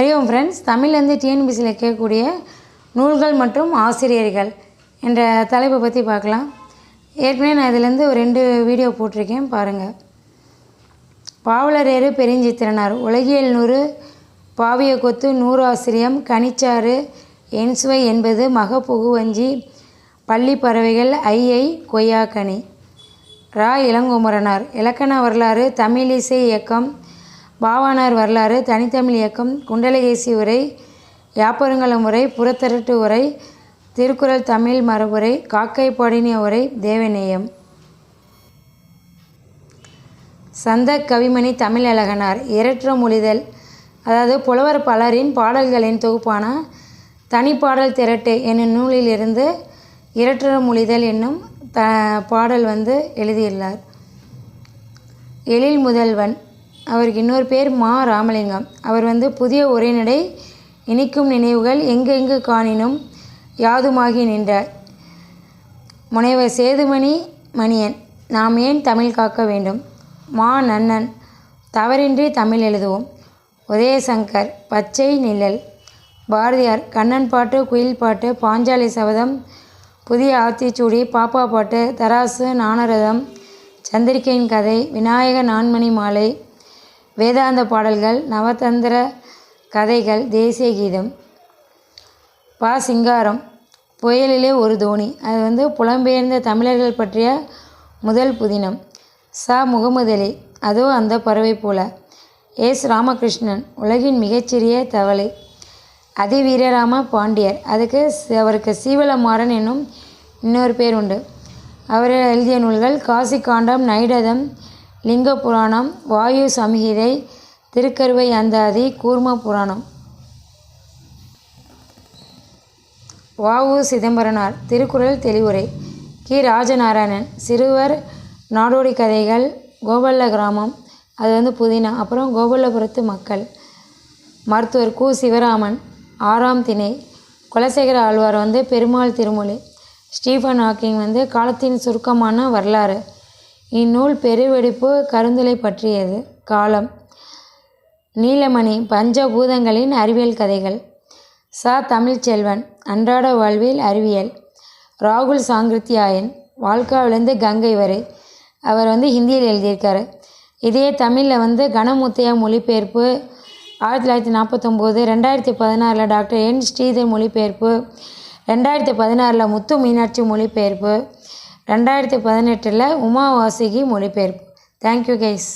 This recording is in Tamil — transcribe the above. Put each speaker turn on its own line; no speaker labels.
ஹரி ஓம் ஃப்ரெண்ட்ஸ் தமிழ்லேருந்து டிஎன்பிசியில் கேட்கக்கூடிய நூல்கள் மற்றும் ஆசிரியர்கள் என்ற தலைப்பை பற்றி பார்க்கலாம். ஏற்கனவே நான் இதிலேருந்து ஒரு ரெண்டு வீடியோ போட்டிருக்கேன். பாருங்கள் பாவலரேறு பெருஞ்சித்திரனார். உலகியல் நூறு பாவிய கொத்து நூறாசிரியம் கனிச்சாறு என்சுவை என்பது மகப்புகுவஞ்சி பள்ளி பறவைகள் ஐயை கொய்யாக்கனி. ரா. இளங்குமரனார். இலக்கண வரலாறு தமிழிசை இயக்கம் பாவானார் வரலாறு தனித்தமிழ் இயக்கம் குண்டலகேசி உரை யாப்பருங்கலம் உரை புறத்தரட்டு உரை திருக்குறள் தமிழ் மரபுரை காக்கை பாடினிய உரை தேவநேயம். சந்த கவிமணி தமிழழகனார் இரற்ற மொழிதல். அதாவது புலவர் பலரின் பாடல்களின் தொகுப்பான தனிப்பாடல் திரட்டு என்னும் நூலிலிருந்து இரற்ற மொழிதல் என்னும் த பாடல் வந்து எழுதியுள்ளார். எழில் முதல்வன். அவருக்கு இன்னொரு பேர் மா ராமலிங்கம். அவர் வந்து புதிய உரைநடை இனிக்கும் நினைவுகள் எங்கெங்கு காணினும் யாதுமாகி நின்றார். முனைவர் சேதுமணி மணியன் நாம் ஏன் தமிழ் காக்க வேண்டும்? மா நன்னன் தவறின்றி தமிழ் எழுதுவோம். உதயசங்கர் பச்சை நிழல். பாரதியார் கண்ணன் பாட்டு குயில் பாட்டு பாஞ்சாலி சபதம் புதிய ஆத்திச்சூடி பாப்பா பாட்டு தராசு நாணரதம் சந்திரிகையின் கதை விநாயக நான்மணி மாலை வேதாந்த பாடல்கள் நவதந்திர கதைகள் தேசிய கீதம் பா. சிங்காரம் புயலிலே ஒரு தோணி. அது வந்து புலம்பெயர்ந்த தமிழர்கள் பற்றிய முதல் புதினம். சா. முகமது அலி அதோ அந்த பறவை போல. எஸ். ராமகிருஷ்ணன் உலகின் மிகச்சிறிய தவளை. அதிவீரராம பாண்டியர். அதுக்கு அவருக்கு சீவலமாறன் என்னும் இன்னொரு பேர் உண்டு அவர் எழுதிய நூல்கள் காசி காண்டம் நைடதம் லிங்க புராணம் வாயு சம்ஹிதை திருக்கருவை அந்தாதி கூர்ம புராணம். வாவு சிதம்பரனார் திருக்குறள் தெளிவுரை. கி. ராஜநாராயணன் சிறுவர் நாடோடி கதைகள் கோபல்ல கிராமம் அது வந்து புதினா அப்புறம் கோபல்லபுரத்து மக்கள். மருத்துவர் கு. சிவராமன் ஆறாம் திணை. குலசேகர ஆழ்வார் வந்து பெருமாள் திருமொழி. ஸ்டீஃபன் ஹாக்கிங் வந்து காலத்தின் சுருக்கமான வரலாறு. இந்நூல் பெருவெடிப்பு கருந்துளை பற்றியது. காலம். நீலமணி. பஞ்சபூதங்களின் அறிவியல் கதைகள். ச. தமிழ்ச்செல்வன். அன்றாட வாழ்வில் அறிவியல். ராகுல் சாங்கிருத்தியாயன். வாழ்க்காவிலேருந்து கங்கை வரை. அவர் வந்து ஹிந்தியில் எழுதியிருக்காரு. இதே தமிழில் வந்து கணமுத்தையா மொழிபெயர்ப்பு ஆயிரத்தி தொள்ளாயிரத்தி நாற்பத்தொம்போது ரெண்டாயிரத்தி பதினாறில் டாக்டர் என். ஸ்ரீதர் மொழிபெயர்ப்பு ரெண்டாயிரத்தி பதினாறில் முத்து மீனாட்சி மொழிபெயர்ப்பு ரெண்டாயிரத்தி பதினெட்டில் உமா வாசுகி மொழிபெயர்ப்பு தேங்க்யூ கைஸ்